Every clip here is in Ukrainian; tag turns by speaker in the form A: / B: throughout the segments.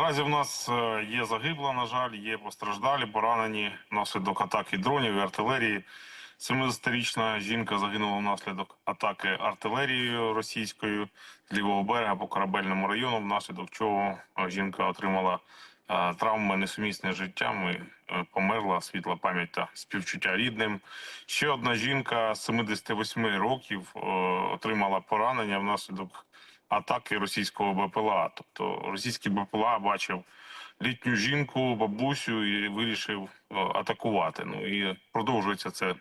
A: Наразі в нас е, є загибла, на жаль, є постраждалі, поранені внаслідок атаки дронів і артилерії. 70-річна жінка загинула внаслідок атаки артилерією російською з лівого берега по корабельному району, внаслідок чого е, жінка отримала е, травми несумісні з життям і померла. Світла пам'ять та співчуття рідним. Ще одна жінка 78 років отримала поранення внаслідок атаки російського БПЛА. Тобто російський БПЛА бачив літню жінку, бабусю і вирішив е, атакувати. Ну і продовжується це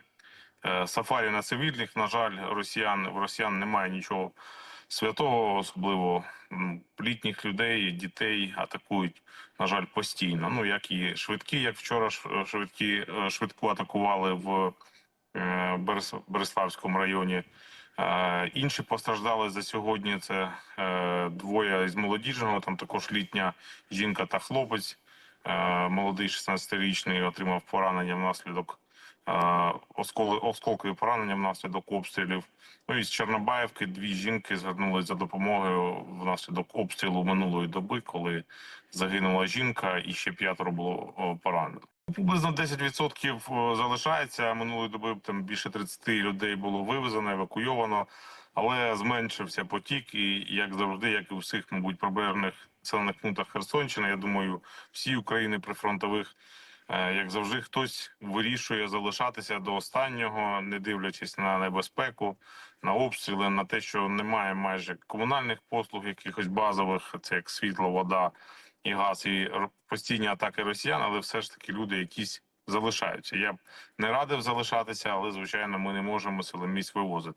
A: е, сафарі на цивільних. На жаль, росіян в росіян немає нічого святого, особливо літніх людей, дітей атакують. На жаль, постійно. Ну як і швидкі, як вчора швидкі е, швидку атакували в Береславському районі. Е, Інші постраждали за сьогодні. Це е, двоє із молодіжного. Там також літня жінка та хлопець. Е, молодий 16-річний отримав поранення внаслідок е, осколи, осколкові поранення внаслідок обстрілів. Ну і з Чорнобаївки дві жінки звернулись за допомогою внаслідок обстрілу минулої доби, коли загинула жінка, і ще п'ятеро було поранено. Приблизно 10% залишається. Минулої доби там більше 30 людей було вивезено, евакуйовано, але зменшився потік. І як завжди, як і у всіх, мабуть, прибережних населених пунктах Херсонщини, я думаю, всі України прифронтових, е, як завжди, хтось вирішує залишатися до останнього, не дивлячись на небезпеку, на обстріли, на те, що немає майже комунальних послуг, якихось базових, це як світло, вода і газ, і постійні атаки росіян, але все ж таки люди якісь залишаються. Я б не радив залишатися, але звичайно, ми не можемо силоміць вивозити.